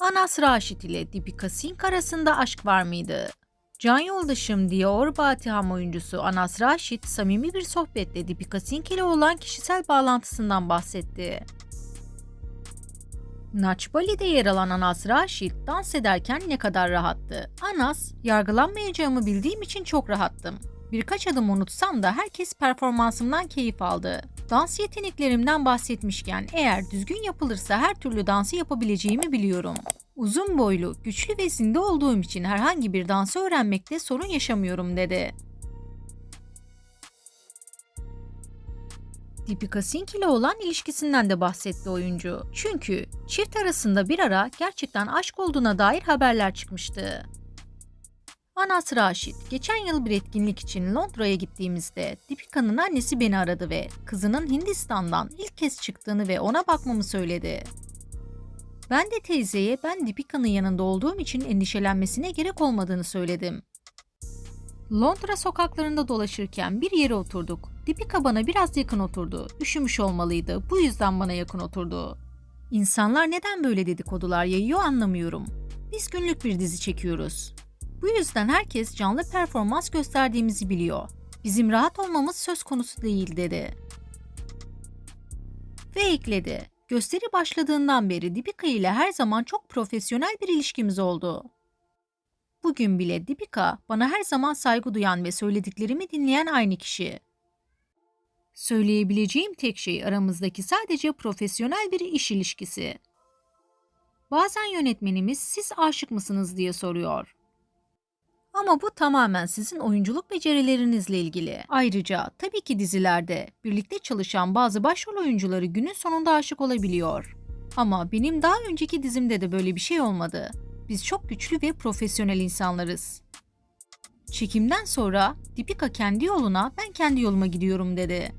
Anas Raşit ile Dipika Singh arasında aşk var mıydı? Can yoldaşım Dior Batiham oyuncusu Anas Raşit samimi bir sohbette Dipika Singh ile olan kişisel bağlantısından bahsetti. Naç Bali'de yer alan Anas Raşit dans ederken ne kadar rahattı. Anas, yargılanmayacağımı bildiğim için çok rahattım. Birkaç adım unutsam da herkes performansımdan keyif aldı. Dans yeteneklerimden bahsetmişken eğer düzgün yapılırsa her türlü dansı yapabileceğimi biliyorum. Uzun boylu, güçlü ve zinde olduğum için herhangi bir dansı öğrenmekte sorun yaşamıyorum dedi. Deepika Singh ile olan ilişkisinden de bahsetti oyuncu. Çünkü çift arasında bir ara gerçekten aşk olduğuna dair haberler çıkmıştı. Anas Raşit, geçen yıl bir etkinlik için Londra'ya gittiğimizde Deepika'nın annesi beni aradı ve kızının Hindistan'dan ilk kez çıktığını ve ona bakmamı söyledi. Ben de teyzeye ben Deepika'nın yanında olduğum için endişelenmesine gerek olmadığını söyledim. Londra sokaklarında dolaşırken bir yere oturduk. Deepika bana biraz yakın oturdu. Üşümüş olmalıydı. Bu yüzden bana yakın oturdu. İnsanlar neden böyle dedikodular yayıyor anlamıyorum. Biz günlük bir dizi çekiyoruz. Bu yüzden herkes canlı performans gösterdiğimizi biliyor. Bizim rahat olmamız söz konusu değil dedi. Ve ekledi. Gösteri başladığından beri Dipika ile her zaman çok profesyonel bir ilişkimiz oldu. Bugün bile Dipika bana her zaman saygı duyan ve söylediklerimi dinleyen aynı kişi. Söyleyebileceğim tek şey aramızdaki sadece profesyonel bir iş ilişkisi. Bazen yönetmenimiz siz aşık mısınız diye soruyor. Ama bu tamamen sizin oyunculuk becerilerinizle ilgili. Ayrıca tabii ki dizilerde birlikte çalışan bazı başrol oyuncuları günün sonunda aşık olabiliyor. Ama benim daha önceki dizimde de böyle bir şey olmadı. Biz çok güçlü ve profesyonel insanlarız. Çekimden sonra Dipika kendi yoluna ben kendi yoluma gidiyorum dedi.